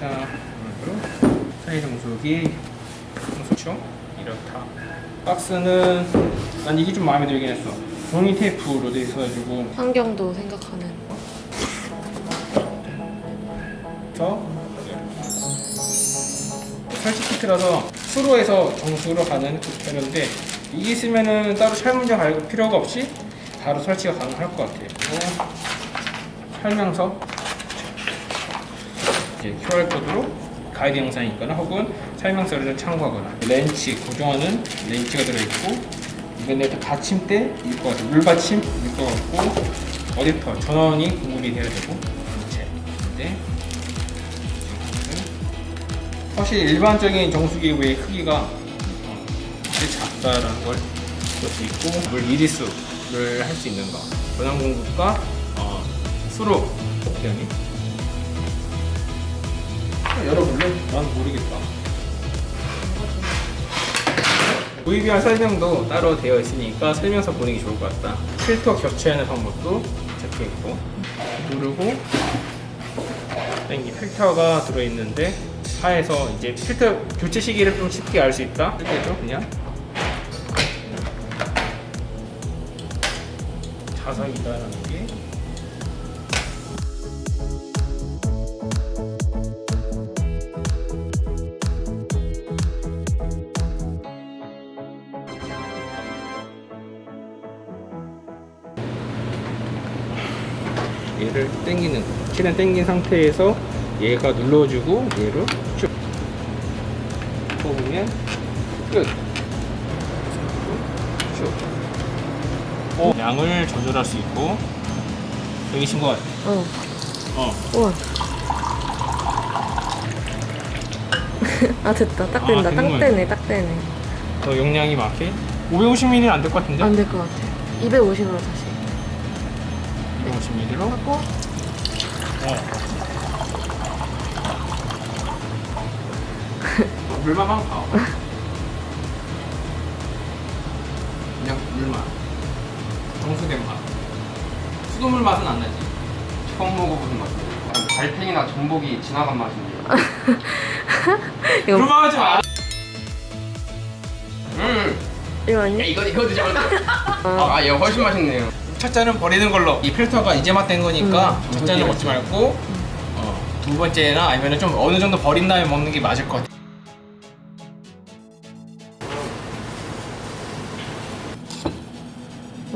자, 오늘도 사이 정수기 정수총 이렇다. 박스는 난 이게 좀 마음에 들긴 했어. 종이 테이프로 돼 있어가지고 환경도 생각하는. 저 설치 키트라서 수로에서 정수로 가는 키트인데 이게 있으면은 따로 철문제 갈고 필요가 없이 바로 설치가 가능할 것 같아요. 그리고 설명서 이제 QR 코드로 가이드 영상이 있거나 혹은 설명서를 참고하거나 렌치 고정하는 렌치가 들어있고 이건 일단 받침대 일것 같아요. 물받침 일것 같고 어댑터 전원이 구분이 되어야 되고 전체 근데 확실히 일반적인 정수기 외의 크기가 작다라는 걸 볼 수 있고 물 미리수를 할 수 있는 거 전원 공급과 어, 수로 아, 열어볼래? 난 모르겠다. 구입이한 설명도 따로 되어 있으니까 설명서 보는 게 좋을 것 같다. 필터 교체하는 방법도 적혀 있고. 누르고 땡기. 필터가 들어있는데 하에서 이제 필터 교체 시기를 좀 쉽게 알 수 있다. 이렇게도 그냥. 자석이다라는 게 얘를 당기는 거. 실은 당긴 상태에서 얘가 눌러주고 얘로 쭉 뽑으면 끝. 쭉. 어, 양을 조절할 수 있고 여기 신것 같아. 어. 어. 우와. 아 됐다. 딱 아, 된다. 되는 딱 거야. 되네. 딱 되네. 더 용량이 많게 550ml는 안될 것 같은데? 안 될 것 같아. 250으로 다시. 550ml로 하고 어. 물만 막 봐. 그냥 물만. 정수된 맛. 수돗물 맛은 안 나지. 처음 먹어보는 맛이에요. 달팽이나 전복이 지나간 맛인데. 이거 그런 말 하지 마. 음, 이거 아니야? 야, 이거 이거 드지 말고. 아, 얘 훨씬 맛있네요. 첫째는 버리는 걸로 이 필터가 이제 막 된 거니까 음. 첫째는 먹지 말고 어, 두 번째나 아니면 좀 어느 정도 버린 다음에 먹는 게 맞을 것 같아.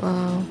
와우.